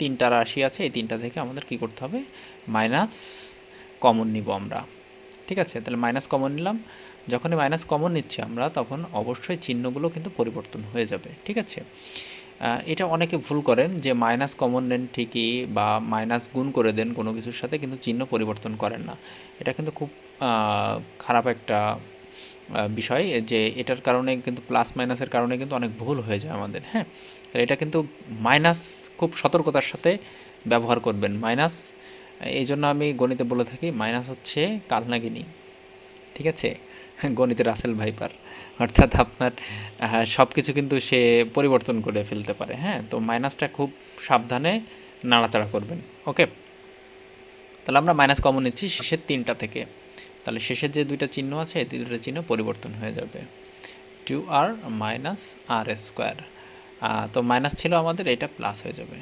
তিনটা রাশি আছে, এই তিনটা থেকে আমাদের কি করতে হবে? মাইনাস কমন নিব আমরা। ঠিক আছে? তাহলে মাইনাস কমন নিলাম। যখনই মাইনাস কমন নিচ্ছি আমরা, তখন অবশ্যই চিহ্নগুলো কিন্তু পরিবর্তন হয়ে যাবে। ঠিক আছে? এটা অনেকে ভুল করেন যে মাইনাস কমন নেন ঠিকই বা মাইনাস গুণ করে দেন কোনো কিছুর সাথে, কিন্তু চিহ্ন পরিবর্তন করেন না। এটা কিন্তু খুব খারাপ একটা বিষয় যে এটার কারণে কিন্তু প্লাস মাইনাসের কারণে কিন্তু অনেক ভুল হয়ে যায় আমাদের হ্যাঁ? তো এটা কিন্তু মাইনাস খুব সতর্কতার সাথে ব্যবহার করবেন। মাইনাস এই জন্য আমি গণিতে বলে থাকি মাইনাস হচ্ছে কালনাগিনী, ঠিক আছে? গণিতে রাসেল ভাইপার, অর্থাৎ আপনার সব কিছু কিন্তু সে পরিবর্তন করে ফেলতে পারে হ্যাঁ? তো মাইনাসটা খুব সাবধানে নাড়াচাড়া করবেন ওকে তাহলে আমরা মাইনাস কমন নিচ্ছি শেষের তিনটা থেকে। তাহলে শেষের যে দুইটা চিহ্ন আছে, এই দুইটা চিহ্ন পরিবর্তন হয়ে যাবে। Two R minus R square তো মাইনাস ছিল আমাদের, এটা প্লাস হয়ে যাবে।